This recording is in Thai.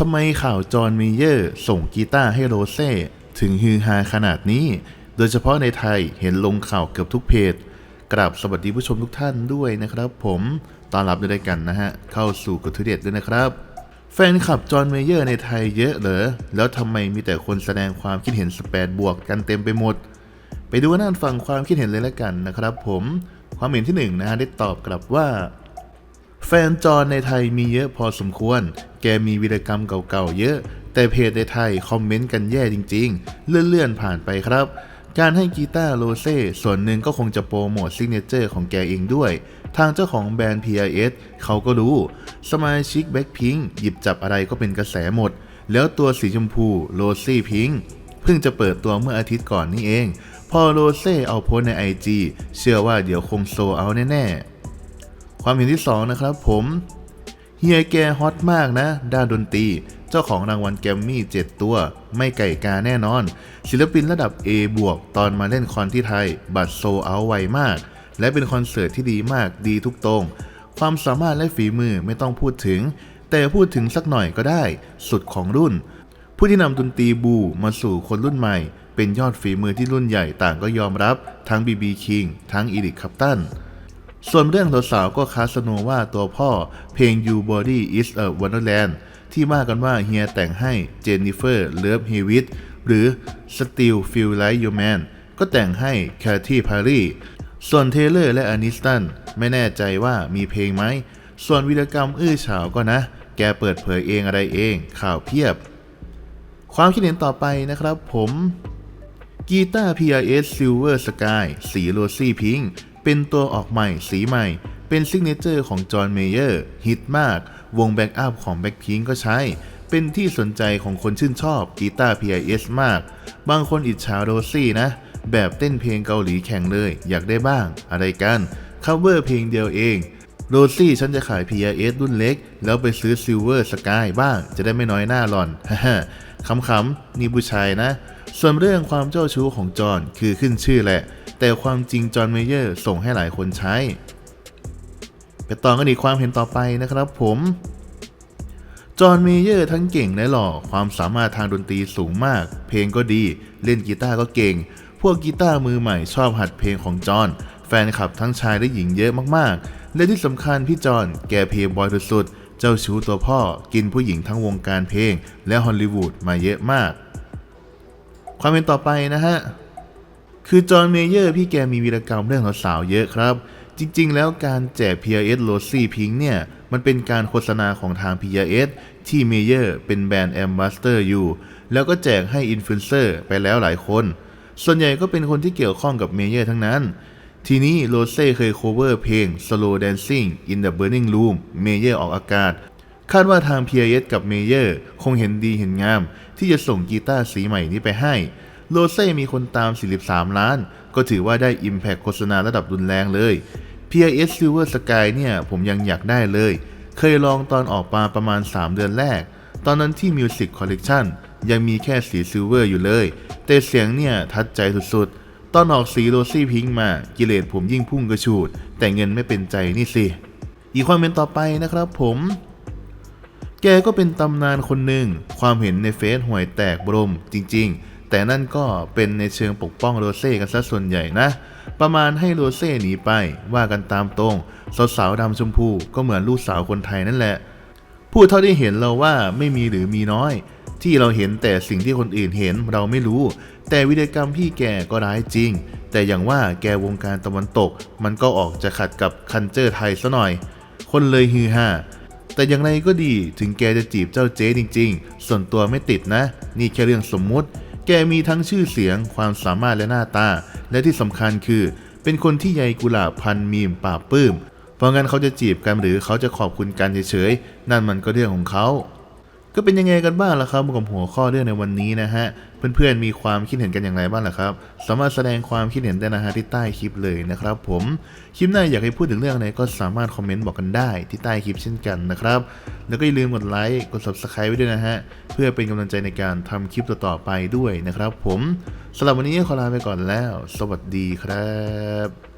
ทำไมข่าวจอห์นเมเยอร์ส่งกีตาร์ให้โรเซ่ถึงฮือฮาขนาดนี้ โดยเฉพาะในไทยเห็นลงข่าวเกือบทุกเพจ กราบสวัสดีผู้ชมทุกท่านด้วยนะครับผมต้อนรับด้วยกันนะฮะ เข้าสู่กดทุเด็ดด้วยนะครับ แฟนคลับจอห์นเมเยอร์ในไทยเยอะเหรอ แล้วทำไมมีแต่คนแสดงความคิดเห็นสเปดบวกกันเต็มไปหมด ไปดูกันด้านฟังความคิดเห็นเลยละกันนะครับผม ความเห็นที่หนึ่งนะฮะได้ตอบกลับว่า แฟนจอนในไทยมีเยอะพอสมควร แกมีวีรกรรมเก่าๆเยอะ แต่เพจในไทยคอมเมนต์กันแย่จริงๆ เลื่อนๆผ่านไปครับ การให้กีตาร์โรเซ่ส่วนหนึ่งก็คงจะโปรโมทซิกเนเจอร์ของแกเองด้วย ทางเจ้าของแบรนด์ PRS เขาก็รู้ สมาชิกแบ็คพิงหยิบจับอะไรก็เป็นกระแสหมด แล้วตัวสีชมพูโรซี่พิงเพิ่งจะเปิดตัวเมื่ออาทิตย์ก่อนนี่เอง พอโรเซ่เอาโพสใน IG เชื่อว่าเดี๋ยวคงโซเอาแน่ๆ ความเห็นที่ 2 นะครับผมเฮียแกฮอตมากนะ ด้านดนตรี เจ้าของรางวัลแกรมมี่ 7 ตัว ไม่ไก่กาแน่นอน ศิลปินระดับ A บวกตอนมาเล่นคอนที่ไทย บัตรโซเอาไวมาก และเป็นคอนเสิร์ตที่ดีมากดีทุกตรง ความสามารถและฝีมือไม่ต้องพูดถึง แต่พูดถึงสักหน่อยก็ได้ สุดของรุ่น ผู้ที่นำดนตรีบูมาสู่คนรุ่นใหม่ เป็นยอดฝีมือที่รุ่นใหญ่ต่างก็ยอมรับ ทั้ง BB King ทั้งอีริคคัปตัน ส่วนเรื่องสาวๆก็คาสโนว่าตัวพ่อเพลง You Body is a Wonderland ที่ว่ากันว่าเฮียแต่งให้เจนนิเฟอร์เลิฟเฮวิทหรือ Still Feel Like Your Man ก็แต่งให้แคทที่พารีส่วนเทเลอร์และอานิสตันไม่แน่ใจว่ามีเพลงไหม ส่วนวีรกรรมอื้อฉาวก็นะ แกเปิดเผยเองอะไรเอง ข่าวเพียบ ความคิดเห็นต่อไปนะครับผมกีตาร์ PRS Silver Sky สีโรซี่พิงค์ เป็นตัวออกใหม่สีใหม่ เป็นซิกเนเจอร์ของจอห์นเมเยอร์ฮิตมาก วงแบ็กอัพของแบ็คพิงก็ใช้ เป็นที่สนใจของคนชื่นชอบกีตาร์ PRS มาก บางคนอิจฉาโรซี่นะ แบบเต้นเพลงเกาหลีแข่งเลย อยากได้บ้าง อะไรกัน cover เพลงเดียวเองโรซี่ฉันจะขาย PRS รุ่นเล็ก แล้วไปซื้อ Silver Sky บ้างจะได้ไม่น้อยหน้าหล่อน ขำๆนี่ผู้ชายนะ ส่วนเรื่องความเจ้าชู้ของจอห์นคือขึ้นชื่อแหละ แต่ความจริงจอห์นเมเยอร์ส่งให้หลายคนใช้ ไปต่อกันอีกความเห็นต่อไปนะครับผมจอห์นเมเยอร์ทั้งเก่งและหล่อความสามารถทางดนตรีสูงมาก เพลงก็ดี เล่นกีตาร์ก็เก่ง พวกกีตาร์มือใหม่ชอบหัดเพลงของจอห์นแฟนคลับทั้งชายและหญิงเยอะมากๆ และที่สำคัญพี่จอห์นแกเพลงบอยสุดๆ เจ้าชู้ตัวพ่อกินผู้หญิงทั้งวงการเพลง และฮอลลีวูดมาเยอะมาก ความเห็นต่อไปนะฮะ คือจอห์นเมเยอร์พี่แกมีวีรกรรมเรื่องสาวๆเยอะครับ จริงๆ แล้วการแจก PRS r o s y Pink เนี่ย มันเป็นการโฆษณาของทาง PRS ที่เมเยอร์เป็นแบรนด์แอมบาสเตอร์อยู่ แล้วก็แจกให้อินฟลูเอนเซอร์ไปแล้วหลายคน ส่วนใหญ่ก็เป็นคนที่เกี่ยวข้องกับเมเยอร์ทั้งนั้น ทีนี้โรเซ่เคยโคเวอร์เพลง Slow Dancing in the Burning Room เมเยอร์ออกอากาศ คาดว่าทาง PRS กับเมเยอร์คงเห็นดีเห็นงาม ที่จะส่งกีตาร์สีใหม่นี้ไปให้ โรเซ่มีคนตาม 43 ล้าน ก็ถือว่าได้ Impact โฆษณาระดับรุนแรงเลย PRS Silver Sky เนี่ยผมยังอยากได้เลย เคยลองตอนออกมาประมาณ 3 เดือนแรก ตอนนั้นที่ Music Collection ยังมีแค่สีซิลเวอร์อยู่เลย แต่เสียงเนี่ยทัดใจสุดๆ ตอนออกสีโรซี่พิงค์มากิเลสผมยิ่งพุ่งกระฉูด แต่เงินไม่เป็นใจนี่สิ อีกความเป็นต่อไปนะครับผม แกก็เป็นตำนานคนหนึ่ง ความเห็นในเฟซห่วยแตกบรมจริง ๆ แต่นั่นก็เป็นในเชิงปกป้องโรเซ่กันซะส่วนใหญ่นะ ประมาณให้โรเซ่หนีไปว่ากันตามตรงสาวๆดำชมพูก็เหมือนลูกสาวคนไทยนั่นแหละพูดเท่าที่เห็นเราว่าไม่มีหรือมีน้อย ที่เราเห็นแต่สิ่งที่คนอื่นเห็นเราไม่รู้ แต่วิธีกรรมพี่แกก็ร้ายจริง แต่อย่างว่าแกวงการตะวันตก มันก็ออกจะขัดกับคันเจอร์ไทยซะหน่อย คนเลยฮือฮาแต่อย่างไรก็ดีถึงแกจะจีบเจ้าเจ๊จริง ๆ ส่วนตัวไม่ติดนะ นี่แค่เรื่องสมมุติ แกมีทั้งชื่อเสียง ความสามารถและหน้าตา และที่สำคัญคือ เป็นคนที่ใยกุหลาบพันมีมป่าปลื้ม เพราะงั้นเขาจะจีบกันหรือเขาจะขอบคุณกันเฉยๆนั่นมันก็เรื่องของเขา ก็เป็นยังไงกันบ้างล่ะครับกับหัวข้อเรื่องในวันนี้นะฮะ เพื่อนๆมีความคิดเห็นกันอย่างไรบ้างล่ะครับ สามารถแสดงความคิดเห็นได้นะฮะที่ใต้คลิปเลยนะครับผม คลิปหน้าอยากให้พูดถึงเรื่องอะไรก็สามารถคอมเมนต์บอกกันได้ที่ใต้คลิปเช่นกันนะครับ แล้วก็อย่าลืมกดไลค์ กด subscribe ไว้ด้วยนะฮะ เพื่อเป็นกำลังใจในการทำคลิปต่อๆไปด้วยนะครับผมสำหรับวันนี้ขอลาไปก่อนแล้ว สวัสดีครับ